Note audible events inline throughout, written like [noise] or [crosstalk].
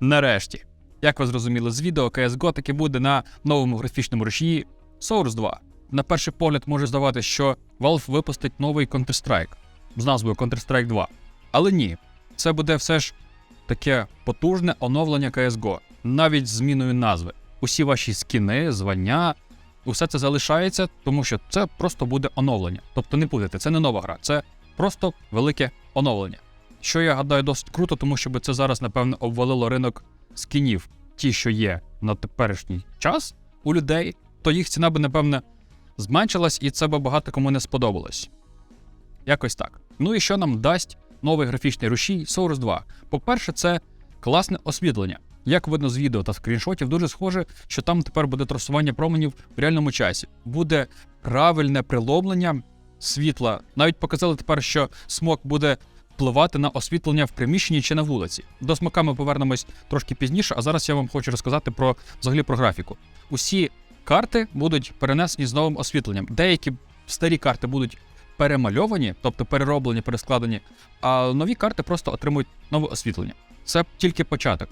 Нарешті, як ви зрозуміли з відео, CSGO таки буде на новому графічному рушії Source 2. На перший погляд може здавати, що Valve випустить новий Counter-Strike з назвою Counter-Strike 2. Але ні, це буде все ж таке потужне оновлення CSGO, навіть з зміною назви. Усі ваші скіни, звання, усе це залишається, тому що це просто буде оновлення. Тобто не будете, це не нова гра, це просто велике оновлення. Що я гадаю досить круто, тому що це зараз, напевно, обвалило ринок скінів, ті, що є на теперішній час у людей, то їх ціна би, напевне, зменшилась, і це би багато кому не сподобалось. Якось так. Ну і що нам дасть новий графічний рушій Source 2? По-перше, це класне освітлення. Як видно з відео та скріншотів, дуже схоже, що там тепер буде трасування променів в реальному часі. Буде правильне приломлення світла. Навіть показали тепер, що смок буде впливати на освітлення в приміщенні чи на вулиці. До смока ми повернемось трошки пізніше, а зараз я вам хочу розказати про взагалі про графіку. Усі карти будуть перенесені з новим освітленням. Деякі старі карти будуть перемальовані, тобто перероблені, перескладені, а нові карти просто отримують нове освітлення. Це тільки початок.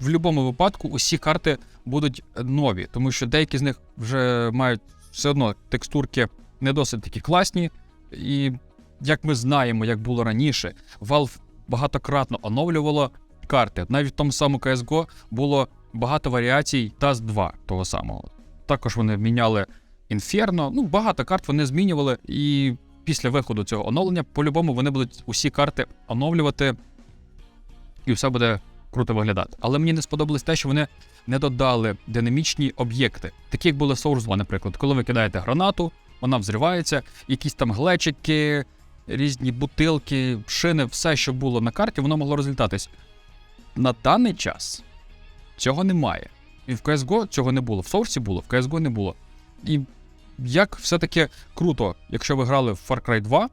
В будь-якому випадку усі карти будуть нові, тому що деякі з них вже мають все одно текстурки не досить такі класні. І як ми знаємо, як було раніше, Valve багатократно оновлювало карти. Навіть в тому самому CSGO було багато варіацій TAS 2 того самого. Також вони міняли Inferno, ну багато карт вони змінювали, і після виходу цього оновлення, по-любому, вони будуть усі карти оновлювати, і все буде круто виглядати. Але мені не сподобалось те, що вони не додали динамічні об'єкти, такі як були Source 2, наприклад, коли ви кидаєте гранату, вона взривається, якісь там глечики, різні бутилки, шини, все, що було на карті, воно могло розлітатись. На даний час цього немає. І в CSGO цього не було. В Source було, в CSGO не було. І як все-таки круто, якщо ви грали в Far Cry 2,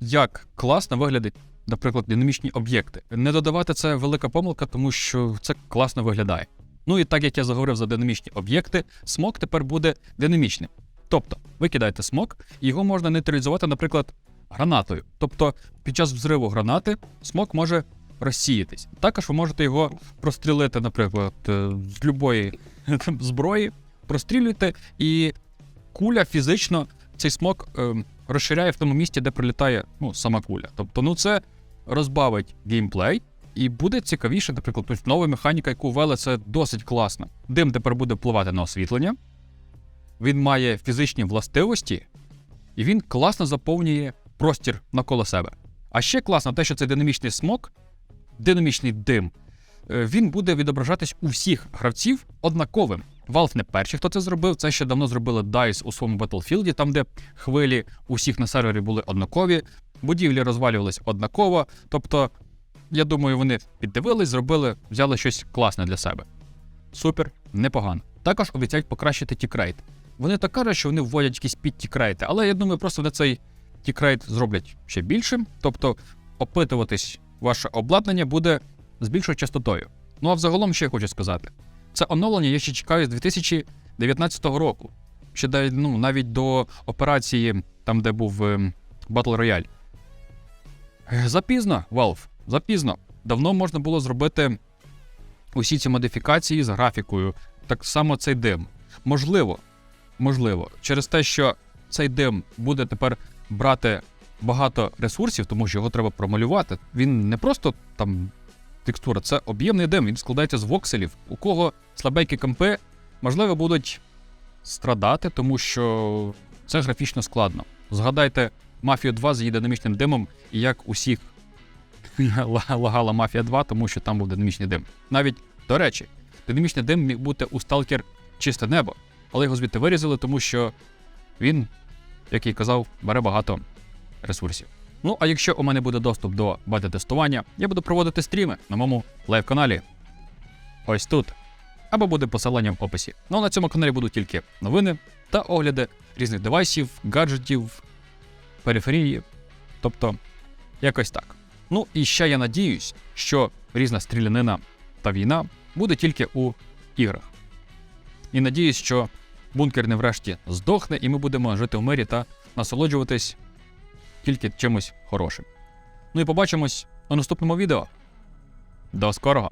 як класно виглядить, наприклад, динамічні об'єкти. Не додавати це велика помилка, тому що це класно виглядає. Ну і так як я заговорив за динамічні об'єкти, смок тепер буде динамічним. Тобто, ви кидаєте смок, і його можна нейтралізувати, наприклад, гранатою. Тобто, під час взриву гранати смок може розсіятись. Також ви можете його прострілити, наприклад, е, з любої [laughs] зброї, прострілюєте, і куля фізично цей смок е, розширяє в тому місці, де прилітає ну, сама куля. Тобто, ну це розбавить геймплей. І буде цікавіше, наприклад, нова механіка, яку ввели, це досить класно. Дим тепер буде впливати на освітлення. Він має фізичні властивості, і він класно заповнює простір навколо себе. А ще класно те, що це динамічний смок, динамічний дим, е, він буде відображатись у всіх гравців однаковим. Valve не перші, хто це зробив. Це ще давно зробили DICE у своєму Battlefield, там, де хвилі усіх на сервері були однакові, будівлі розвалювались однаково. Тобто, я думаю, вони піддивились, зробили, взяли щось класне для себе. Супер, непогано. Також обіцяють покращити тікрейт. Вони так кажуть, що вони вводять якісь підтікрейти, але я думаю, просто вони цей тікрейт зроблять ще більшим. Тобто опитуватись ваше обладнання буде з більшою частотою. Ну а взагалом ще я хочу сказати: це оновлення я ще чекаю з 2019 року. Ще ну, навіть до операції, там, де був ем, Battle Royale. Е, Запізно, Valve, запізно. Давно можна було зробити усі ці модифікації з графікою. Так само цей дим. Можливо, можливо, через те, що цей дим буде тепер брати багато ресурсів, тому що його треба промалювати. Він не просто там текстура, це об'ємний дим, він складається з вокселів. У кого слабенькі компи, можливо, будуть страдати, тому що це графічно складно. Згадайте Мафію 2 з її динамічним димом, і як усіх [laughs] лагала Мафія 2, тому що там був динамічний дим. Навіть, до речі, динамічний дим міг бути у Stalker чисте небо, але його звідти вирізали, тому що він, як я казав, бере багато ресурсів. Ну, а якщо у мене буде доступ до бета-тестування, я буду проводити стріми на моєму лайв-каналі. Ось тут. Або буде посилання в описі. Ну а на цьому каналі будуть тільки новини та огляди різних девайсів, гаджетів, периферії. Тобто, якось так. Ну і ще я надіюсь, що різна стрілянина та війна буде тільки у іграх. І надіюсь, що бункер не врешті здохне, і ми будемо жити в мирі та насолоджуватись тільки чимось хорошим. Ну і побачимось у наступному відео. До скорого!